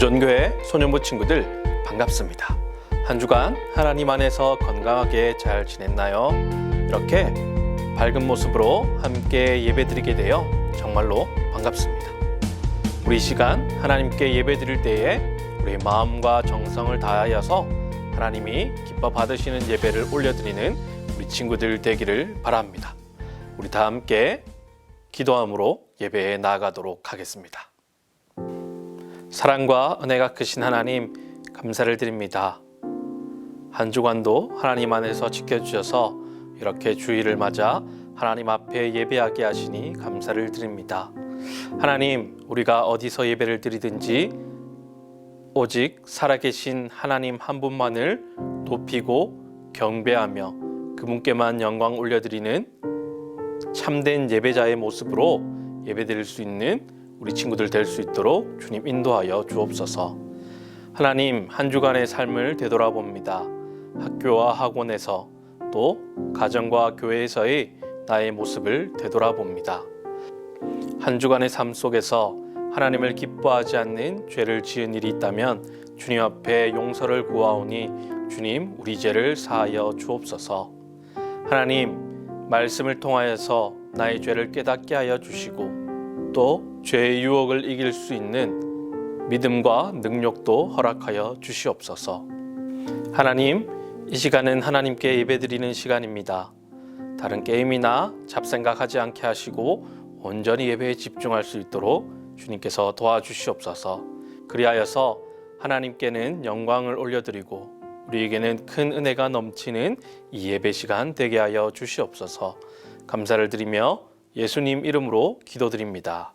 부전교회 소년부 친구들 반갑습니다. 한 주간 하나님 안에서 건강하게 잘 지냈나요? 이렇게 밝은 모습으로 함께 예배드리게 되어 정말로 반갑습니다. 우리 이 시간 하나님께 예배드릴 때에 우리 마음과 정성을 다하여서 하나님이 기뻐 받으시는 예배를 올려드리는 우리 친구들 되기를 바랍니다. 우리 다 함께 기도함으로 예배에 나아가도록 하겠습니다. 사랑과 은혜가 크신 하나님 감사를 드립니다. 한 주간도 하나님 안에서 지켜주셔서 이렇게 주일을 맞아 하나님 앞에 예배하게 하시니 감사를 드립니다. 하나님, 우리가 어디서 예배를 드리든지 오직 살아계신 하나님 한 분만을 높이고 경배하며 그분께만 영광 올려드리는 참된 예배자의 모습으로 예배드릴 수 있는 우리 친구들 될 수 있도록 주님 인도하여 주옵소서. 하나님 한 주간의 삶을 되돌아봅니다. 학교와 학원에서 또 가정과 교회에서의 나의 모습을 되돌아봅니다. 한 주간의 삶 속에서 하나님을 기뻐하지 않는 죄를 지은 일이 있다면 주님 앞에 용서를 구하오니 주님 우리 죄를 사하여 주옵소서. 하나님 말씀을 통하여서 나의 죄를 깨닫게 하여 주시고 또 죄의 유혹을 이길 수 있는 믿음과 능력도 허락하여 주시옵소서. 하나님, 이 시간은 하나님께 예배드리는 시간입니다. 다른 게임이나 잡생각하지 않게 하시고 온전히 예배에 집중할 수 있도록 주님께서 도와주시옵소서. 그리하여서 하나님께는 영광을 올려드리고 우리에게는 큰 은혜가 넘치는 이 예배 시간 되게 하여 주시옵소서. 감사를 드리며 예수님 이름으로 기도드립니다.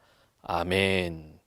아멘.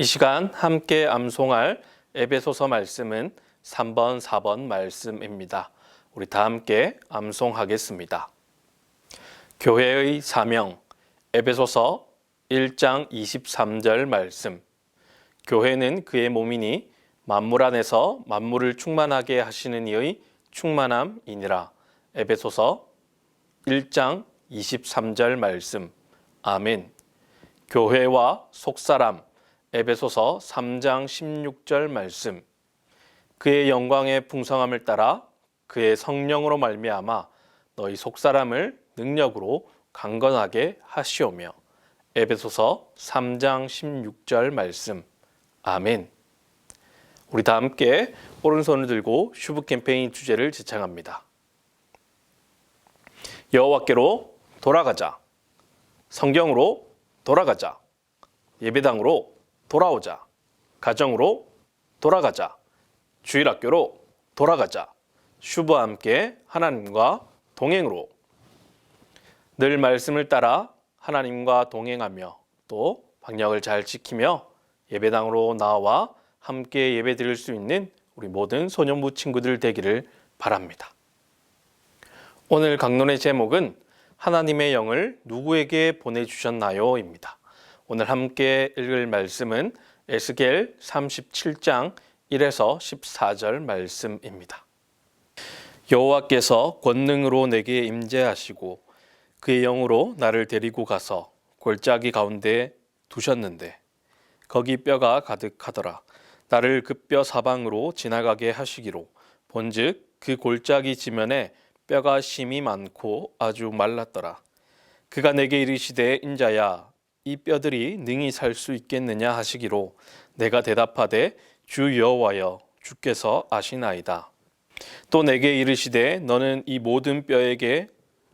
이 시간 함께 암송할 에베소서 말씀은 3번, 4번 말씀입니다. 우리 다 함께 암송하겠습니다. 교회의 사명 에베소서 1장 23절 말씀 교회는 그의 몸이니 만물 안에서 만물을 충만하게 하시는 이의 충만함이니라. 에베소서 1장 23절 말씀. 아멘. 교회와 속사람. 에베소서 3장 16절 말씀. 그의 영광의 풍성함을 따라 그의 성령으로 말미암아 너희 속사람을 능력으로 강건하게 하시오며. 에베소서 3장 16절 말씀. 아멘. 우리 다 함께 오른손을 들고 슈브 캠페인 주제를 지창합니다. 여호와께로 돌아가자. 성경으로 돌아가자. 예배당으로 돌아오자. 가정으로 돌아가자. 주일학교로 돌아가자. 슈브와 함께 하나님과 동행으로 늘 말씀을 따라 하나님과 동행하며 또 방역을 잘 지키며 예배당으로 나와 함께 예배 드릴 수 있는 우리 모든 소년부 친구들 되기를 바랍니다. 오늘 강론의 제목은 하나님의 영을 누구에게 보내주셨나요?입니다. 오늘 함께 읽을 말씀은 에스겔 37장 1에서 14절 말씀입니다. 여호와께서 권능으로 내게 임재하시고 그의 영으로 나를 데리고 가서 골짜기 가운데 두셨는데 거기 뼈가 가득하더라. 나를 그 뼈 사방으로 지나가게 하시기로 본즉 그 골짜기 지면에 뼈가 심이 많고 아주 말랐더라. 그가 내게 이르시되 인자야 이 뼈들이 능히 살 수 있겠느냐 하시기로 내가 대답하되 주 여호와여 주께서 아시나이다. 또 내게 이르시되 너는 이 모든 뼈에게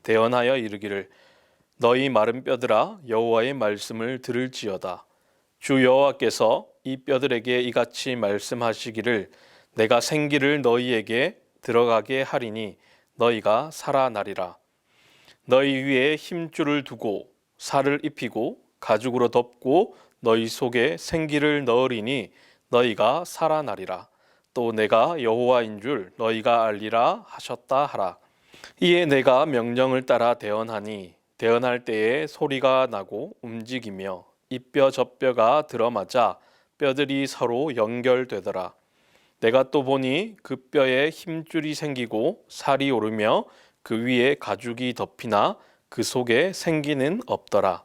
대언하여 이르기를 너희 마른 뼈들아 여호와의 말씀을 들을지어다. 주 여호와께서 이 뼈들에게 이같이 말씀하시기를 내가 생기를 너희에게 들어가게 하리니 너희가 살아나리라. 너희 위에 힘줄을 두고 살을 입히고 가죽으로 덮고 너희 속에 생기를 넣으리니 너희가 살아나리라. 또 내가 여호와인 줄 너희가 알리라 하셨다 하라. 이에 내가 명령을 따라 대언하니 대언할 때에 소리가 나고 움직이며 이 뼈 저 뼈가 들어맞아 뼈들이 서로 연결되더라. 내가 또 보니 그 뼈에 힘줄이 생기고 살이 오르며 그 위에 가죽이 덮이나 그 속에 생기는 없더라.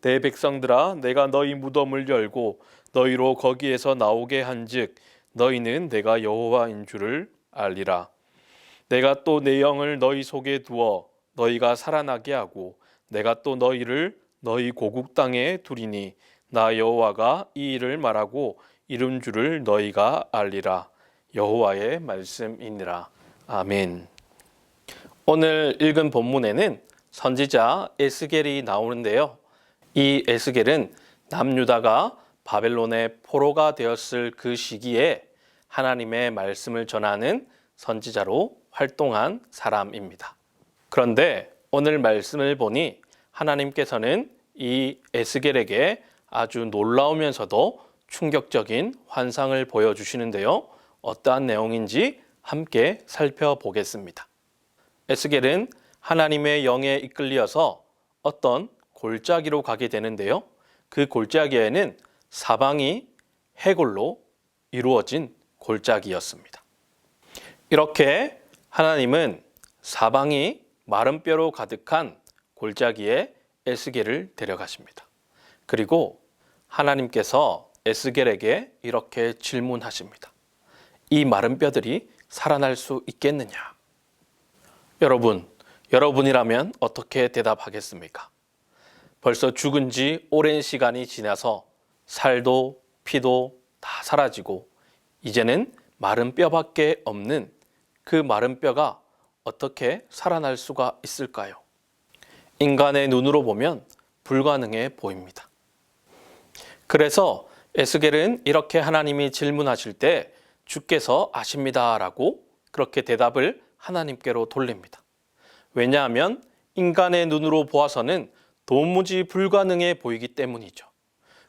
내 백성들아 내가 너희 무덤을 열고 너희로 거기에서 나오게 한즉 너희는 내가 여호와인 줄을 알리라. 내가 또 내 영을 너희 속에 두어 너희가 살아나게 하고 내가 또 너희를 너희 고국 땅에 두리니 나 여호와가 이 일을 말하고 이룬 줄을 너희가 알리라. 여호와의 말씀이니라. 아멘. 오늘 읽은 본문에는 선지자 에스겔이 나오는데요. 이 에스겔은 남유다가 바벨론의 포로가 되었을 그 시기에 하나님의 말씀을 전하는 선지자로 활동한 사람입니다. 그런데 오늘 말씀을 보니 하나님께서는 이 에스겔에게 아주 놀라우면서도 충격적인 환상을 보여주시는데요. 어떠한 내용인지 함께 살펴보겠습니다. 에스겔은 하나님의 영에 이끌려서 어떤 골짜기로 가게 되는데요. 그 골짜기에는 사방이 해골로 이루어진 골짜기였습니다. 이렇게 하나님은 사방이 마른 뼈로 가득한 골짜기에 에스겔을 데려가십니다. 그리고 하나님께서 에스겔에게 이렇게 질문하십니다. 이 마른 뼈들이 살아날 수 있겠느냐? 여러분, 여러분이라면 어떻게 대답하겠습니까? 벌써 죽은 지 오랜 시간이 지나서 살도 피도 다 사라지고 이제는 마른 뼈밖에 없는 그 마른 뼈가 어떻게 살아날 수가 있을까요? 인간의 눈으로 보면 불가능해 보입니다. 그래서 에스겔은 이렇게 하나님이 질문하실 때 주께서 아십니다라고 그렇게 대답을 하나님께로 돌립니다. 왜냐하면 인간의 눈으로 보아서는 도무지 불가능해 보이기 때문이죠.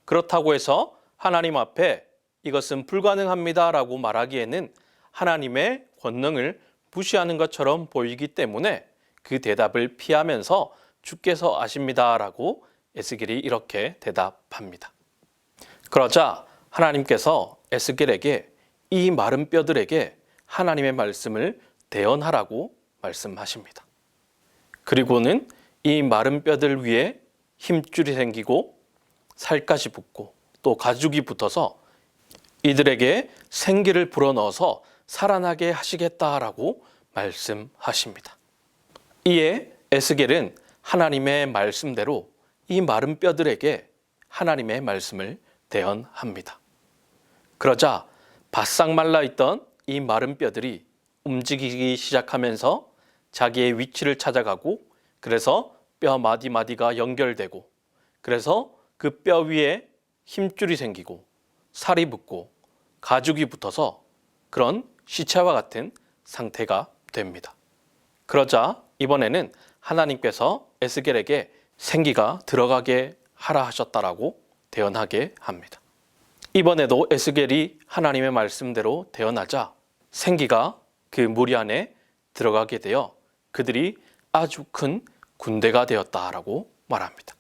그렇다고 해서 하나님 앞에 이것은 불가능합니다라고 말하기에는 하나님의 권능을 무시하는 것처럼 보이기 때문에 그 대답을 피하면서 주께서 아십니다라고 에스겔이 이렇게 대답합니다. 그러자 하나님께서 에스겔에게 이 마른 뼈들에게 하나님의 말씀을 대언하라고 말씀하십니다. 그리고는 이 마른 뼈들 위에 힘줄이 생기고 살갗이 붙고 또 가죽이 붙어서 이들에게 생기를 불어넣어서 살아나게 하시겠다라고 말씀하십니다. 이에 에스겔은 하나님의 말씀대로 이 마른 뼈들에게 하나님의 말씀을 대언합니다. 그러자 바싹 말라 있던 이 마른 뼈들이 움직이기 시작하면서 자기의 위치를 찾아가고 그래서 뼈 마디마디가 연결되고 그래서 그 뼈 위에 힘줄이 생기고 살이 붙고 가죽이 붙어서 그런 시체와 같은 상태가 됩니다. 그러자 이번에는 하나님께서 에스겔에게 생기가 들어가게 하라 하셨다라고 대언하게 합니다. 이번에도 에스겔이 하나님의 말씀대로 대언하자 생기가 그 무리 안에 들어가게 되어 그들이 아주 큰 군대가 되었다라고 말합니다.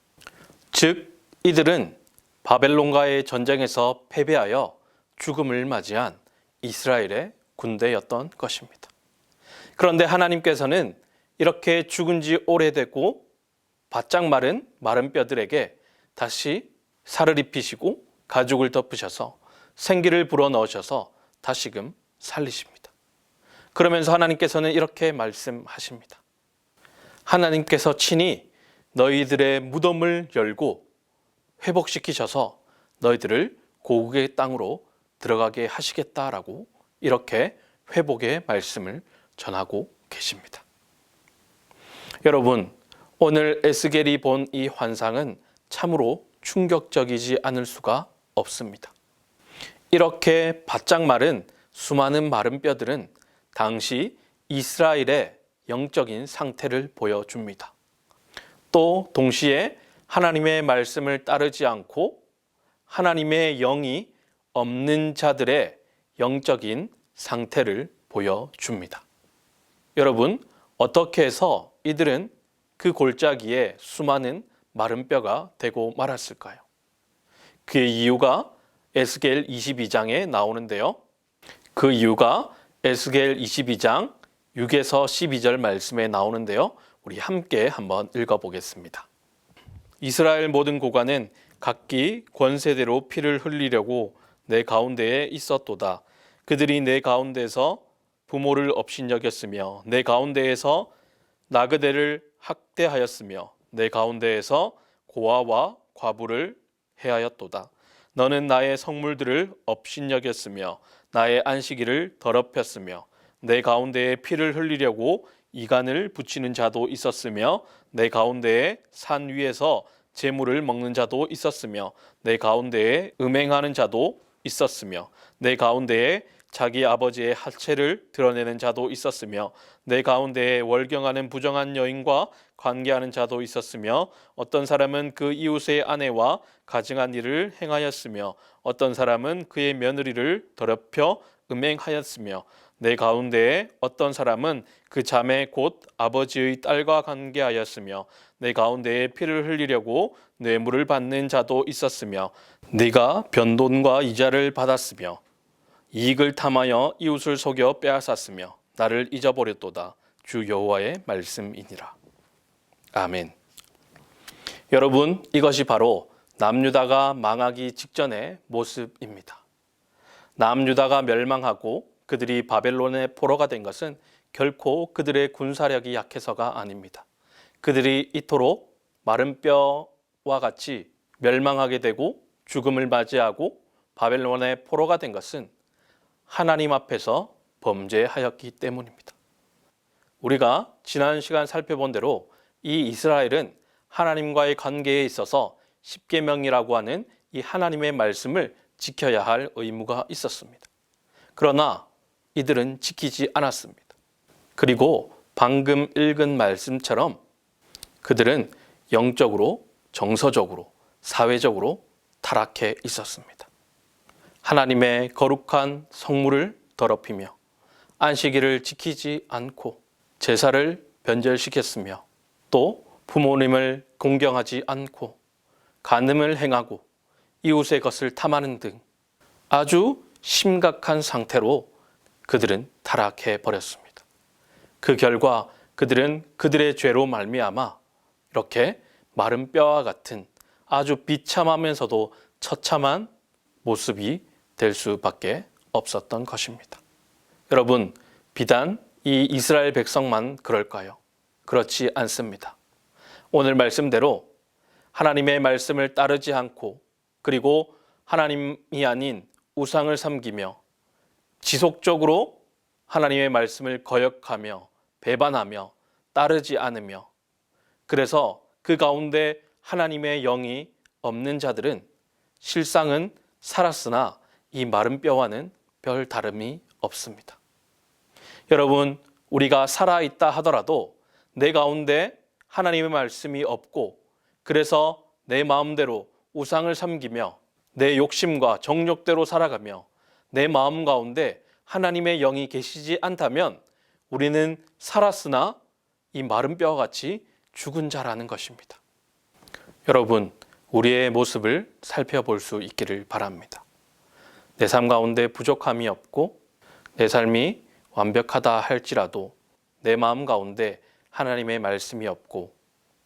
즉 이들은 바벨론과의 전쟁에서 패배하여 죽음을 맞이한 이스라엘의 군대였던 것입니다. 그런데 하나님께서는 이렇게 죽은 지 오래됐고 바짝 마른 마른 뼈들에게 다시 살을 입히시고 가죽을 덮으셔서 생기를 불어 넣으셔서 다시금 살리십니다. 그러면서 하나님께서는 이렇게 말씀하십니다. 하나님께서 친히 너희들의 무덤을 열고 회복시키셔서 너희들을 고국의 땅으로 들어가게 하시겠다라고 이렇게 회복의 말씀을 전하고 계십니다. 여러분, 오늘 에스겔이 본 이 환상은 참으로 충격적이지 않을 수가 없습니다. 이렇게 바짝 마른 수많은 마른 뼈들은 당시 이스라엘의 영적인 상태를 보여줍니다. 또 동시에 하나님의 말씀을 따르지 않고 하나님의 영이 없는 자들의 영적인 상태를 보여줍니다. 여러분, 어떻게 해서 이들은 그 골짜기에 수많은 마른 뼈가 되고 말았을까요? 그 이유가 에스겔 22장에 나오는데요. 그 이유가 에스겔 22장 6에서 12절 말씀에 나오는데요. 우리 함께 한번 읽어 보겠습니다. 이스라엘 모든 고관은 각기 권세대로 피를 흘리려고 내 가운데에 있었도다. 그들이 내 가운데서 부모를 업신여겼으며 내 가운데에서 나그네를 학대하였으며 내 가운데에서 고아와 과부를 해하였도다. 너는 나의 성물들을 업신여겼으며 나의 안식일을 더럽혔으며 내 가운데에 피를 흘리려고 이간을 붙이는 자도 있었으며 내 가운데에 산 위에서 재물을 먹는 자도 있었으며 내 가운데에 음행하는 자도 있었으며 내 가운데에 자기 아버지의 하체를 드러내는 자도 있었으며 내 가운데에 월경하는 부정한 여인과 관계하는 자도 있었으며 어떤 사람은 그 이웃의 아내와 가증한 일을 행하였으며 어떤 사람은 그의 며느리를 더럽혀 음행하였으며 내 가운데에 어떤 사람은 그 자매 곧 아버지의 딸과 관계하였으며 내 가운데에 피를 흘리려고 뇌물을 받는 자도 있었으며 네가 변돈과 이자를 받았으며 이익을 탐하여 이웃을 속여 빼앗았으며 나를 잊어버렸도다 주 여호와의 말씀이니라. 아멘. 여러분 이것이 바로 남유다가 망하기 직전의 모습입니다. 남유다가 멸망하고 그들이 바벨론의 포로가 된 것은 결코 그들의 군사력이 약해서가 아닙니다. 그들이 이토록 마른 뼈와 같이 멸망하게 되고 죽음을 맞이하고 바벨론의 포로가 된 것은 하나님 앞에서 범죄하였기 때문입니다. 우리가 지난 시간 살펴본 대로 이 이스라엘은 하나님과의 관계에 있어서 십계명이라고 하는 이 하나님의 말씀을 지켜야 할 의무가 있었습니다. 그러나 이들은 지키지 않았습니다. 그리고 방금 읽은 말씀처럼 그들은 영적으로, 정서적으로, 사회적으로 타락해 있었습니다. 하나님의 거룩한 성물을 더럽히며 안식일을 지키지 않고 제사를 변절시켰으며 또 부모님을 공경하지 않고 간음을 행하고 이웃의 것을 탐하는 등 아주 심각한 상태로 그들은 타락해 버렸습니다. 그 결과 그들은 그들의 죄로 말미암아 이렇게 마른 뼈와 같은 아주 비참하면서도 처참한 모습이 될 수밖에 없었던 것입니다. 여러분, 비단 이 이스라엘 백성만 그럴까요? 그렇지 않습니다. 오늘 말씀대로 하나님의 말씀을 따르지 않고 그리고 하나님이 아닌 우상을 섬기며 지속적으로 하나님의 말씀을 거역하며 배반하며 따르지 않으며 그래서 그 가운데 하나님의 영이 없는 자들은 실상은 살았으나 이 마른 뼈와는 별 다름이 없습니다. 여러분, 우리가 살아있다 하더라도 내 가운데 하나님의 말씀이 없고 그래서 내 마음대로 우상을 섬기며 내 욕심과 정욕대로 살아가며 내 마음 가운데 하나님의 영이 계시지 않다면 우리는 살았으나 이 마른 뼈와 같이 죽은 자라는 것입니다. 여러분, 우리의 모습을 살펴볼 수 있기를 바랍니다. 내 삶 가운데 부족함이 없고 내 삶이 완벽하다 할지라도 내 마음 가운데 하나님의 말씀이 없고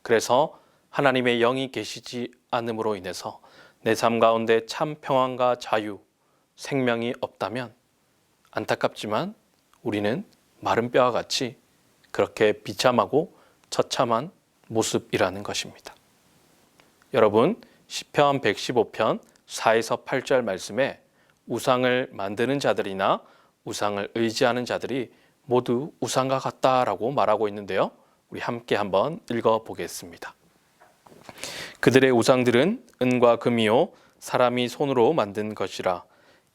그래서 하나님의 영이 계시지 않음으로 인해서 내 삶 가운데 참 평안과 자유, 생명이 없다면 안타깝지만 우리는 마른 뼈와 같이 그렇게 비참하고 처참한 모습이라는 것입니다. 여러분, 시편 115편 4에서 8절 말씀에 우상을 만드는 자들이나 우상을 의지하는 자들이 모두 우상과 같다라고 말하고 있는데요. 우리 함께 한번 읽어 보겠습니다. 그들의 우상들은 은과 금이요 사람이 손으로 만든 것이라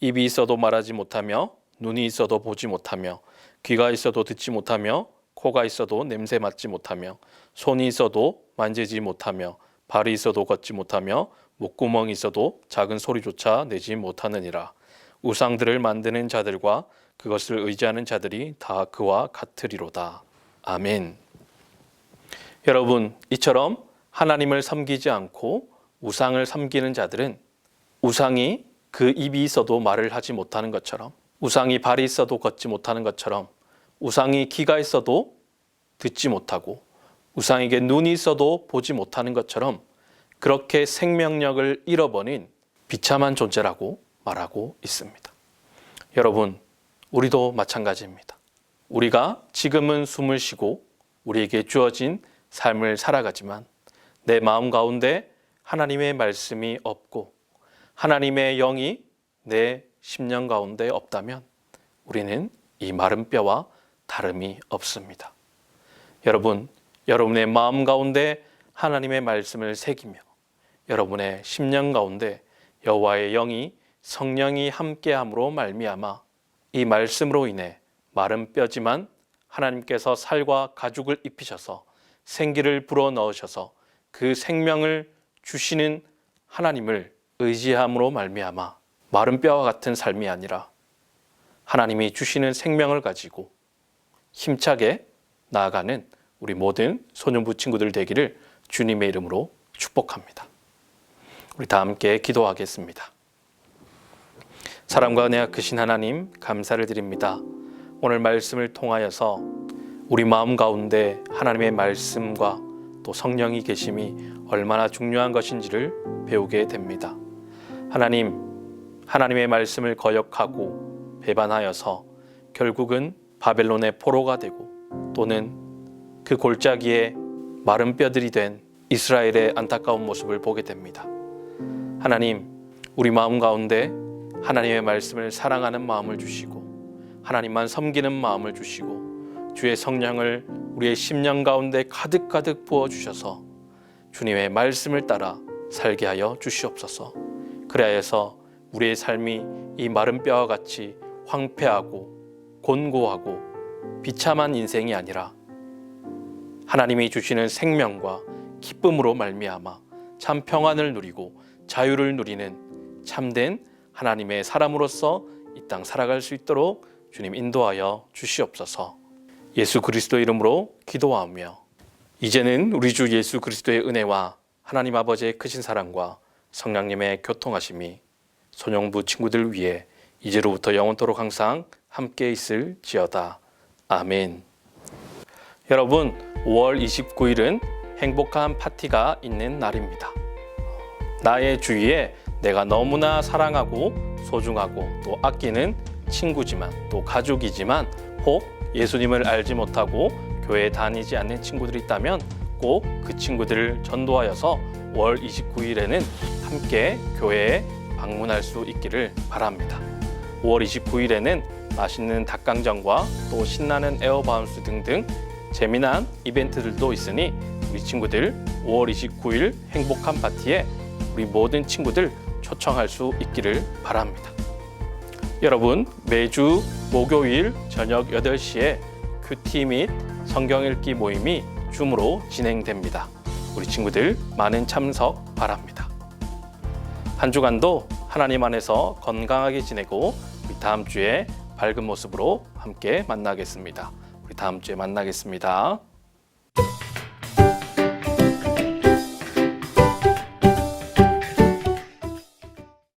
입이 있어도 말하지 못하며 눈이 있어도 보지 못하며 귀가 있어도 듣지 못하며 코가 있어도 냄새 맡지 못하며 손이 있어도 만지지 못하며 발이 있어도 걷지 못하며 목구멍이 있어도 작은 소리조차 내지 못하느니라 우상들을 만드는 자들과 그것을 의지하는 자들이 다 그와 같으리로다 아멘. 여러분 이처럼 하나님을 섬기지 않고 우상을 섬기는 자들은 우상이 그 입이 있어도 말을 하지 못하는 것처럼 우상이 발이 있어도 걷지 못하는 것처럼 우상이 귀가 있어도 듣지 못하고 우상에게 눈이 있어도 보지 못하는 것처럼 그렇게 생명력을 잃어버린 비참한 존재라고 말하고 있습니다. 여러분, 우리도 마찬가지입니다. 우리가 지금은 숨을 쉬고 우리에게 주어진 삶을 살아가지만 내 마음 가운데 하나님의 말씀이 없고 하나님의 영이 내 심령 가운데 없다면 우리는 이 마른 뼈와 다름이 없습니다. 여러분, 여러분의 마음 가운데 하나님의 말씀을 새기며 여러분의 심령 가운데 여호와의 영이 성령이 함께함으로 말미암아 이 말씀으로 인해 마른 뼈지만 하나님께서 살과 가죽을 입히셔서 생기를 불어 넣으셔서 그 생명을 주시는 하나님을 의지함으로 말미암아 마른 뼈와 같은 삶이 아니라 하나님이 주시는 생명을 가지고 힘차게 나아가는 우리 모든 소년부 친구들 되기를 주님의 이름으로 축복합니다. 우리 다 함께 기도하겠습니다. 사랑과 은혜가 크신 하나님 감사를 드립니다. 오늘 말씀을 통하여서 우리 마음 가운데 하나님의 말씀과 또 성령이 계심이 얼마나 중요한 것인지를 배우게 됩니다. 하나님, 하나님의 말씀을 거역하고 배반하여서 결국은 바벨론의 포로가 되고 또는 그 골짜기에 마른 뼈들이 된 이스라엘의 안타까운 모습을 보게 됩니다. 하나님, 우리 마음 가운데 하나님의 말씀을 사랑하는 마음을 주시고 하나님만 섬기는 마음을 주시고 주의 성령을 우리의 심령 가운데 가득가득 부어 주셔서 주님의 말씀을 따라 살게 하여 주시옵소서. 그래야해서 우리의 삶이 이 마른 뼈와 같이 황폐하고 곤고하고 비참한 인생이 아니라 하나님이 주시는 생명과 기쁨으로 말미암아 참 평안을 누리고 자유를 누리는 참된 하나님의 사람으로서 이 땅 살아갈 수 있도록 주님 인도하여 주시옵소서. 예수 그리스도 이름으로 기도하며 이제는 우리 주 예수 그리스도의 은혜와 하나님 아버지의 크신 사랑과 성령님의 교통하심이 손영부 친구들 위해 이제로부터 영원토록 항상 함께 있을지어다. 아멘. 여러분, 5월 29일은 행복한 파티가 있는 날입니다. 나의 주위에 내가 너무나 사랑하고 소중하고 또 아끼는 친구지만 또 가족이지만 혹 예수님을 알지 못하고 교회에 다니지 않는 친구들이 있다면 꼭 그 친구들을 전도하여서 5월 29일에는 함께 교회에 방문할 수 있기를 바랍니다. 5월 29일에는 맛있는 닭강정과 또 신나는 에어바운스 등등 재미난 이벤트들도 있으니 우리 친구들 5월 29일 행복한 파티에 우리 모든 친구들 초청할 수 있기를 바랍니다. 여러분 매주 목요일 저녁 8시에 큐티 및 성경 읽기 모임이 줌으로 진행됩니다. 우리 친구들 많은 참석 바랍니다. 한 주간도 하나님 안에서 건강하게 지내고 우리 다음 주에 밝은 모습으로 함께 만나겠습니다. 우리 다음 주에 만나겠습니다.